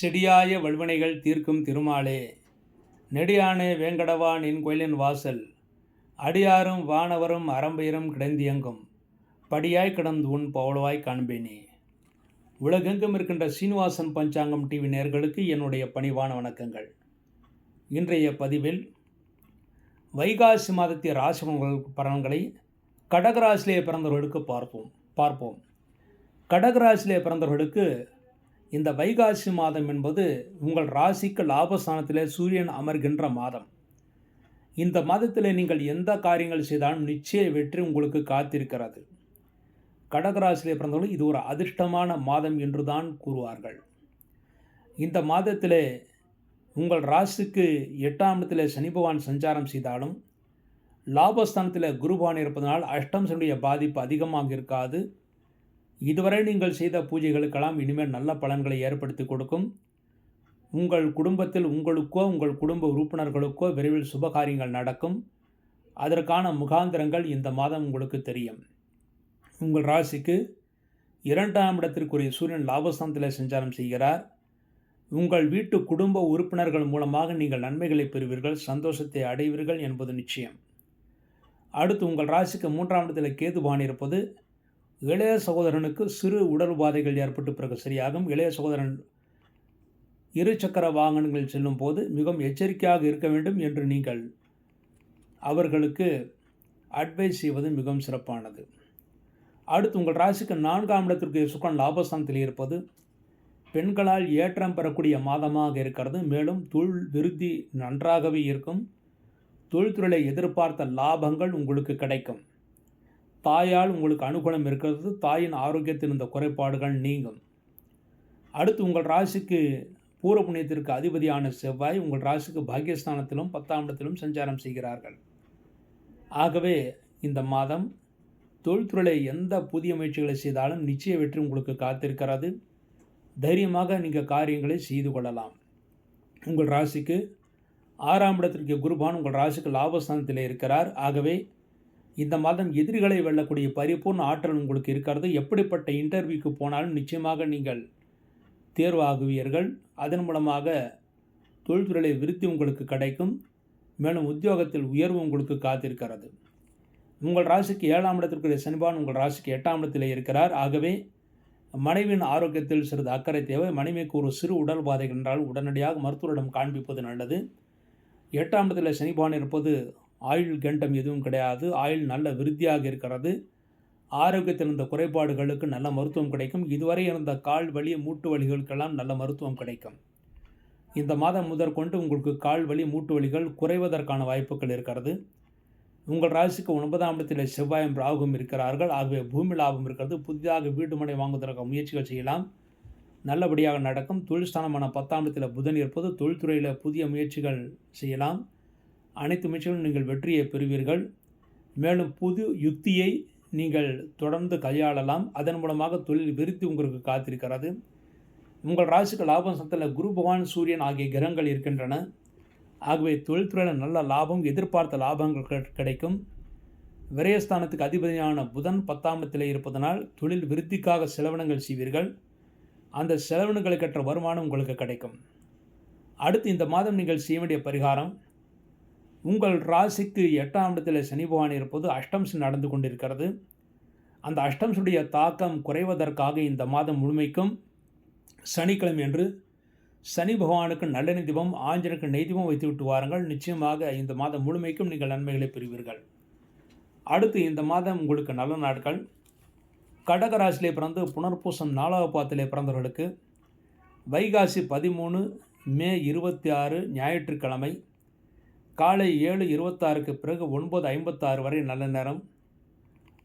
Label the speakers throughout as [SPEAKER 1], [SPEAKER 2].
[SPEAKER 1] செடியாய வல்வினைகள் தீர்க்கும் திருமாலே. நெடியானே வேங்கடவா நின் கோயிலின் வாசல். அடியாரும் வானவரும் அறம்பெயரும் கிடந்தியங்கும். படியாய் கிடந்து உன் பவளவாய் காண்பேனே. உலகெங்கும் இருக்கின்ற சீனிவாசன் பஞ்சாங்கம் டிவி நேர்களுக்கு என்னுடைய பணிவான வணக்கங்கள். இன்றைய பதிவில் வைகாசி மாதத்திய ராசி பலன்களை கடகராசிலே பிறந்தவர்களுக்கு பார்ப்போம். பார்ப்போம். கடகராசிலே பிறந்தவர்களுக்கு இந்த வைகாசி மாதம் என்பது உங்கள் ராசிக்கு லாபஸ்தானத்திலே சூரியன் அமர்கின்ற மாதம். இந்த மாதத்தில் நீங்கள் எந்த காரியங்கள் செய்தாலும் நிச்சய வெற்றி உங்களுக்கு காத்திருக்கிறது. கடகராசிலே பிறந்தவர்கள் இது ஒரு அதிர்ஷ்டமான மாதம் என்று தான் கூறுவார்கள். இந்த மாதத்திலே உங்கள் ராசிக்கு எட்டாம் இடத்துல சனி பகவான் சஞ்சாரம் செய்தாலும் லாபஸ்தானத்தில் குருபான் இருப்பதனால் அஷ்டம் சனுடைய பாதிப்பு அதிகமாக இருக்காது. இதுவரை நீங்கள் செய்த பூஜைகளுக்கெல்லாம் இனிமேல் நல்ல பலன்களை ஏற்படுத்தி கொடுக்கும். உங்கள் குடும்பத்தில் உங்களுக்கோ உங்கள் குடும்ப உறுப்பினர்களுக்கோ விரைவில் சுபகாரியங்கள் நடக்கும். அதற்கான முகாந்திரங்கள் இந்த மாதம் உங்களுக்கு தெரியும். உங்கள் ராசிக்கு இரண்டாம் இடத்திற்குரிய சூரியன் லாபஸ்தானத்தில் சஞ்சாரம் செய்கிறார். உங்கள் வீட்டு குடும்ப உறுப்பினர்கள் மூலமாக நீங்கள் நன்மைகளை பெறுவீர்கள் சந்தோஷத்தை அடைவீர்கள் என்பது நிச்சயம். அடுத்து உங்கள் ராசிக்கு மூன்றாம் இடத்தில் கேதுபான் இருப்பது. இளைய சகோதரனுக்கு சிறு உடல் உபாதைகள் ஏற்பட்டு பிறகு சரியாகும். இளைய சகோதரன் இருசக்கர வாகனங்கள் வாகனங்களில் செல்லும் போது மிகவும் எச்சரிக்கையாக இருக்க வேண்டும் என்று நீங்கள் அவர்களுக்கு அட்வைஸ் செய்வது மிகவும் சிறப்பானது. அடுத்து உங்கள் ராசிக்கு நான்காம் இடத்திற்கு சுக்கன் லாபஸ்தானத்தில் இருப்பது பெண்களால் ஏற்றம் பெறக்கூடிய மாதமாக இருக்கிறது. மேலும் தொழில் விருத்தி நன்றாகவே இருக்கும். தொழில்துறையை எதிர்பார்த்த லாபங்கள் உங்களுக்கு கிடைக்கும். தாயால் உங்களுக்கு அனுகூலம் இருக்கிறது தாயின் ஆரோக்கியத்தில் இந்த குறைபாடுகள் நீங்கும். அடுத்து உங்கள் ராசிக்கு பூர புண்ணியத்திற்கு அதிபதியான செவ்வாய் உங்கள் ராசிக்கு பாக்யஸ்தானத்திலும் பத்தாம் இடத்திலும் சஞ்சாரம் செய்கிறார்கள். ஆகவே இந்த மாதம் தொழில்துறையில் எந்த புதிய முயற்சிகளை செய்தாலும் நிச்சய வெற்றி உங்களுக்கு காத்திருக்கிறது. தைரியமாக நீங்கள் காரியங்களை செய்து கொள்ளலாம். உங்கள் ராசிக்கு ஆறாம் இடத்திற்கு குருபான் உங்கள் ராசிக்கு லாபஸ்தானத்தில் இருக்கிறார். ஆகவே இந்த மாதம் எதிரிகளை வெல்லக்கூடிய பரிபூர்ண ஆற்றல் உங்களுக்கு இருக்கிறது. எப்படிப்பட்ட இன்டர்வியூக்கு போனாலும் நிச்சயமாக நீங்கள் தேர்வாகுவீர்கள். அதன் மூலமாக தொழில்துறையில் விருத்தி உங்களுக்கு கிடைக்கும். மேலும் உத்தியோகத்தில் உயர்வு உங்களுக்கு காத்திருக்கிறது. உங்கள் ராசிக்கு ஏழாம் இடத்திற்குரிய சனிபான் உங்கள் ராசிக்கு எட்டாம் இடத்தில் இருக்கிறார். ஆகவே மனைவியின் ஆரோக்கியத்தில் சிறிது அக்கறை தேவை. மனைவிக்கு ஒரு சிறு உடல் பாதைகள் என்றால் உடனடியாக மருத்துவரிடம் காண்பிப்பது நல்லது. எட்டாம் இடத்தில் சனிபான் இருப்பது ஆயுள் கண்டம் எதுவும் கிடையாது. ஆயுள் நல்ல விருத்தியாக இருக்கிறது. ஆரோக்கியத்தில் இருந்த குறைபாடுகளுக்கு நல்ல மருத்துவம் கிடைக்கும். இதுவரை இருந்த கால் வலி மூட்டு வலிகளுக்கெல்லாம் நல்ல மருத்துவம் கிடைக்கும். இந்த மாதம் முதற்கொண்டு உங்களுக்கு கால் வலி மூட்டு வலிகள் குறைவதற்கான வாய்ப்புகள் இருக்கிறது. உங்கள் ராசிக்கு ஒன்பதாம் இடத்தில் செவ்வாயம் ராகும் இருக்கிறார்கள். ஆகவே பூமி லாபம் இருக்கிறது. புதிதாக வீட்டு மனை வாங்குவதற்கான முயற்சிகள் செய்யலாம். நல்லபடியாக நடக்கும். தொழில் ஸ்தானமான பத்தாம் இடத்தில் புதன் இருப்பது தொழில்துறையில் புதிய முயற்சிகள் செய்யலாம். அனைத்து முயற்சிகளும் நீங்கள் வெற்றியை பெறுவீர்கள். மேலும் புது யுக்தியை நீங்கள் தொடர்ந்து கையாளலாம். அதன் மூலமாக தொழில் விருத்தி உங்களுக்கு காத்திருக்கிறது. உங்கள் ராசிக்கு லாபம் சத்தில் குரு பகவான் சூரியன் ஆகிய கிரகங்கள் இருக்கின்றன. ஆகவே தொழில்துறையில் நல்ல லாபம் எதிர்பார்த்த லாபங்கள் கிடைக்கும். விரயஸ்தானத்துக்கு அதிபதியான புதன் பத்தாமத்தில் இருப்பதனால் தொழில் விருத்திக்காக செலவினங்கள் செய்வீர்கள். அந்த செலவினங்களுக்கற்ற வருமானம் உங்களுக்கு கிடைக்கும். அடுத்து இந்த மாதம் நீங்கள் செய்ய வேண்டிய பரிகாரம் உங்கள் ராசிக்கு எட்டாம் இடத்தில் சனி பகவான் இருப்பது அஷ்டம்ஸ் நடந்து கொண்டிருக்கிறது. அந்த அஷ்டம்ஸுடைய தாக்கம் குறைவதற்காக இந்த மாதம் முழுமைக்கும் சனிக்கிழமை என்று சனி பகவானுக்கு நல்லெண்ணெய் தீபம் ஆஞ்சனுக்கு நெய் தீபம் வைத்து விட்டு வாருங்கள். நிச்சயமாக இந்த மாதம் முழுமைக்கும் நீங்கள் நன்மைகளை பெறுவீர்கள். அடுத்து இந்த மாதம் உங்களுக்கு நல்ல நாட்கள். கடகராசிலே பிறந்து புனர்பூசம் நாலாவது பாத்திலே பிறந்தவர்களுக்கு வைகாசி பதிமூணு மே இருபத்தி ஆறு ஞாயிற்றுக்கிழமை. காலை ஏழு இருபத்தாறுக்கு பிறகு ஒன்பது ஐம்பத்தாறு வரை நல்ல நேரம்.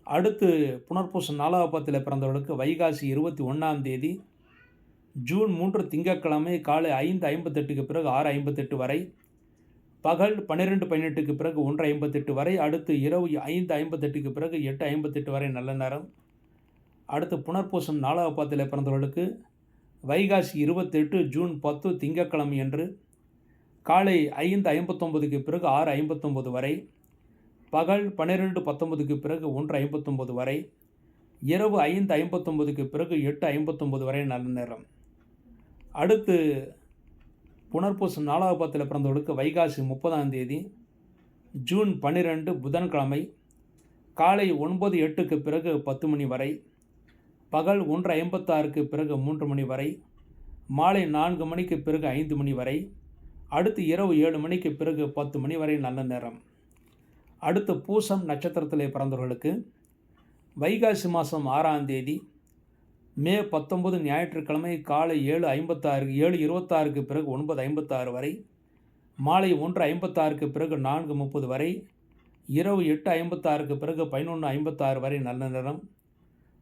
[SPEAKER 1] அடுத்து புனர்பூசம் நாலாவப்பத்தில் பிறந்தவர்களுக்கு வைகாசி இருபத்தி ஒன்றாம் தேதி. ஜூன் மூன்று திங்கட்கிழமை காலை ஐந்து ஐம்பத்தெட்டுக்கு பிறகு ஆறு ஐம்பத்தெட்டு வரை. பகல் பன்னிரெண்டு பதினெட்டுக்கு பிறகு ஒன்று ஐம்பத்தெட்டு வரை. அடுத்து இரவு ஐந்து ஐம்பத்தெட்டுக்கு பிறகு எட்டு ஐம்பத்தெட்டு வரை நல்ல நேரம். அடுத்து புனர்பூசம் நாலாவப்பத்தில் பிறந்தவர்களுக்கு வைகாசி இருபத்தெட்டு ஜூன் பத்து திங்கட்கிழமை என்று காலை ஐந்து ஐம்பத்தொம்பதுக்கு பிறகு ஆறு ஐம்பத்தொம்பது வரை பகல் பன்னிரெண்டு பத்தொம்பதுக்கு பிறகு ஒன்று ஐம்பத்தொம்பது வரை இரவு ஐந்து ஐம்பத்தொம்பதுக்கு பிறகு எட்டு ஐம்பத்தொம்பது வரை நல்ல நேரம். அடுத்து புனர்பூசம் நாலாவது பத்தில் பிறந்தவர்களுக்கு வைகாசி முப்பதாம் தேதி ஜூன் பன்னிரெண்டு புதன்கிழமை காலை ஒன்பது எட்டுக்கு பிறகு பத்து மணி வரை பகல் ஒன்று ஐம்பத்தாறுக்கு பிறகு மூன்று மணி வரை மாலை நான்கு மணிக்கு பிறகு ஐந்து மணி வரை அடுத்து இரவு ஏழு மணிக்கு பிறகு பத்து மணி வரை நல்ல நேரம். அடுத்து பூசம் நட்சத்திரத்தில் பிறந்தவர்களுக்கு வைகாசி மாதம் ஆறாம் தேதி மே பத்தொம்பது ஞாயிற்றுக்கிழமை காலை ஏழு ஐம்பத்தாறு ஏழு இருபத்தாறுக்கு பிறகு ஒன்பது ஐம்பத்தாறு வரை மாலை ஒன்று ஐம்பத்தாறுக்கு பிறகு நான்கு முப்பது வரை இரவு எட்டு ஐம்பத்தாறுக்கு பிறகு பதினொன்று ஐம்பத்தாறு வரை நல்ல நேரம்.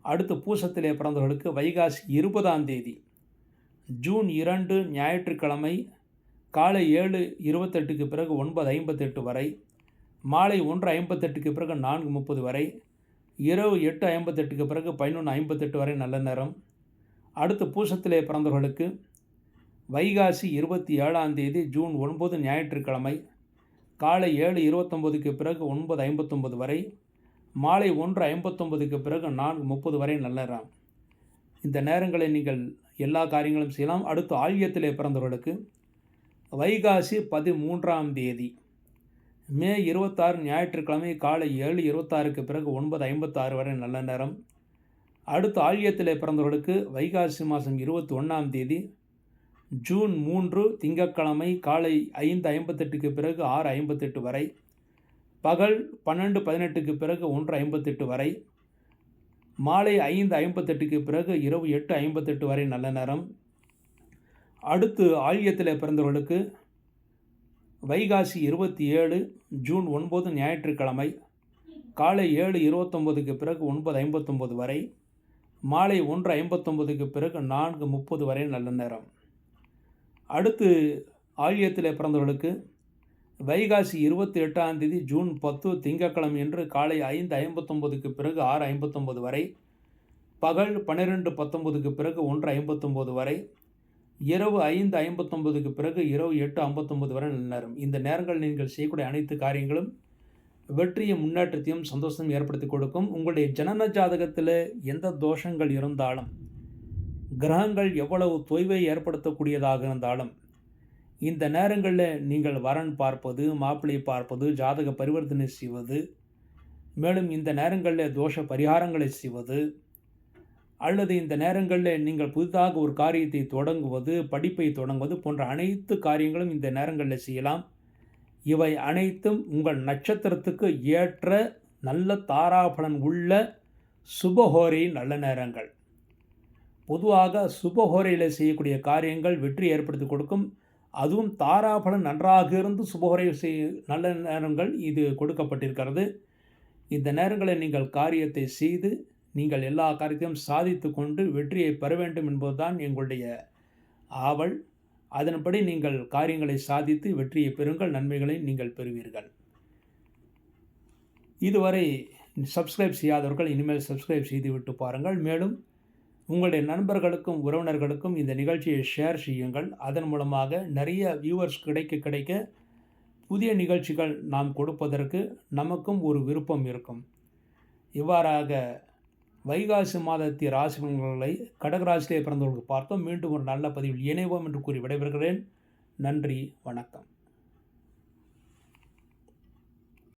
[SPEAKER 1] அடுத்து பூசத்திலே பிறந்தவர்களுக்கு வைகாசி இருபதாம் தேதி ஜூன் இரண்டு ஞாயிற்றுக்கிழமை காலை ஏழு இருபத்தெட்டுக்கு பிறகு ஒன்பது ஐம்பத்தெட்டு வரை மாலை ஒன்று ஐம்பத்தெட்டுக்கு பிறகு நான்கு முப்பது வரை இரவு எட்டு ஐம்பத்தெட்டுக்கு பிறகு பதினொன்று ஐம்பத்தெட்டு வரை நல்ல நேரம். அடுத்து பூசத்திலே பிறந்தவர்களுக்கு வைகாசி இருபத்தி ஏழாம் தேதி ஜூன் ஒன்பது ஞாயிற்றுக்கிழமை காலை ஏழு இருபத்தொம்போதுக்கு பிறகு ஒன்பது ஐம்பத்தொம்பது வரை மாலை ஒன்று ஐம்பத்தொம்பதுக்கு பிறகு நான்கு முப்பது வரை நல்ல நேரம். இந்த நேரங்களை நீங்கள் எல்லா காரியங்களும் செய்யலாம். அடுத்து ஆழியத்திலே பிறந்தவர்களுக்கு வைகாசி பதிமூன்றாம் தேதி. மே இருபத்தாறு ஞாயிற்றுக்கிழமை காலை ஏழு இருபத்தாறுக்கு பிறகு ஒன்பது ஐம்பத்தாறு வரை நல்ல நேரம். அடுத்து ஆழியத்தில் பிறந்தவர்களுக்கு வைகாசி மாதம் இருபத்தி ஒன்றாம் தேதி. ஜூன் மூன்று திங்கட்கிழமை காலை ஐந்து ஐம்பத்தெட்டுக்கு பிறகு ஆறு ஐம்பத்தெட்டு வரை. பகல் பன்னெண்டு பதினெட்டுக்கு பிறகு ஒன்று ஐம்பத்தெட்டு வரை. மாலை ஐந்து ஐம்பத்தெட்டுக்கு பிறகு இரவு எட்டு ஐம்பத்தெட்டு வரை நல்ல நேரம். அடுத்து ஆழியத்தில் பிறந்தவர்களுக்கு வைகாசி இருபத்தி ஏழு ஜூன் ஒன்பது ஞாயிற்றுக்கிழமை காலை ஏழு இருபத்தொம்போதுக்கு பிறகு ஒன்பது ஐம்பத்தொம்போது வரை மாலை ஒன்று ஐம்பத்தொம்போதுக்கு பிறகு நான்கு முப்பது வரை நல்ல நேரம். அடுத்து ஆழியத்தில் பிறந்தவர்களுக்கு வைகாசி இருபத்தி எட்டாம் தேதி ஜூன் பத்து திங்கட்கிழமை என்று காலை ஐந்து ஐம்பத்தொம்போதுக்கு பிறகு ஆறு ஐம்பத்தொம்போது வரை பகல் பன்னிரெண்டு பத்தொம்போதுக்கு பிறகு ஒன்று ஐம்பத்தொம்போது வரை இரவு ஐந்து ஐம்பத்தொம்பதுக்கு பிறகு இரவு எட்டு ஐம்பத்தொம்போது வரை நேரம் இந்த நேரங்கள் நீங்கள் செய்யக்கூடிய அனைத்து காரியங்களும் வெற்றியும் முன்னேற்றத்தையும் சந்தோஷம் ஏற்படுத்தி கொடுக்கும். உங்களுடைய ஜனன ஜாதகத்தில் எந்த தோஷங்கள் இருந்தாலும் கிரகங்கள் எவ்வளவு தொய்வை ஏற்படுத்தக்கூடியதாக இருந்தாலும் இந்த நேரங்களில் நீங்கள் வரன் பார்ப்பது மாப்பிள்ளை பார்ப்பது ஜாதக பரிவர்த்தனை செய்வது மேலும் இந்த நேரங்களில் தோஷ பரிகாரங்களை செய்வது அல்லது இந்த நேரங்களில் நீங்கள் புதிதாக ஒரு காரியத்தை தொடங்குவது படிப்பை தொடங்குவது போன்ற அனைத்து காரியங்களும் இந்த நேரங்களில் செய்யலாம். இவை அனைத்தும் உங்கள் நட்சத்திரத்துக்கு ஏற்ற நல்ல தாராபலன் உள்ள சுபஹோரி நல்ல நேரங்கள். பொதுவாக சுபஹோரையில் செய்யக்கூடிய காரியங்கள் வெற்றி ஏற்படுத்தி கொடுக்கும். அதுவும் தாராபலன் நன்றாக இருந்து சுபஹோரை செய் நல்ல நேரங்கள் இது கொடுக்கப்பட்டிருக்கிறது. இந்த நேரங்களில் நீங்கள் காரியத்தை செய்து நீங்கள் எல்லா காரியத்தையும் சாதித்து கொண்டு வெற்றியை பெற வேண்டும் என்பதுதான் எங்களுடைய ஆவல். அதன்படி நீங்கள் காரியங்களை சாதித்து வெற்றியை பெறுங்கள் நன்மைகளை நீங்கள் பெறுவீர்கள். இதுவரை சப்ஸ்கிரைப் செய்யாதவர்கள் இனிமேல் சப்ஸ்கிரைப் செய்துவிட்டு பாருங்கள். மேலும் உங்களுடைய நண்பர்களுக்கும் உறவினர்களுக்கும் இந்த நிகழ்ச்சியை ஷேர் செய்யுங்கள். அதன் மூலமாக நிறைய வியூவர்ஸ் கிடைக்க கிடைக்க புதிய நிகழ்ச்சிகள் நாம் கொடுப்பதற்கு நமக்கும் ஒரு விருப்பம் இருக்கும். இவ்வாறாக வைகாசி மாதத்திய ராசி பலன்களை கடகராசிலே பிறந்தவர்களுக்கு பார்த்தோம். மீண்டும் ஒரு நல்ல பதிவில் இணைவோம் என்று கூறி விடைபெறுகிறேன். நன்றி வணக்கம்.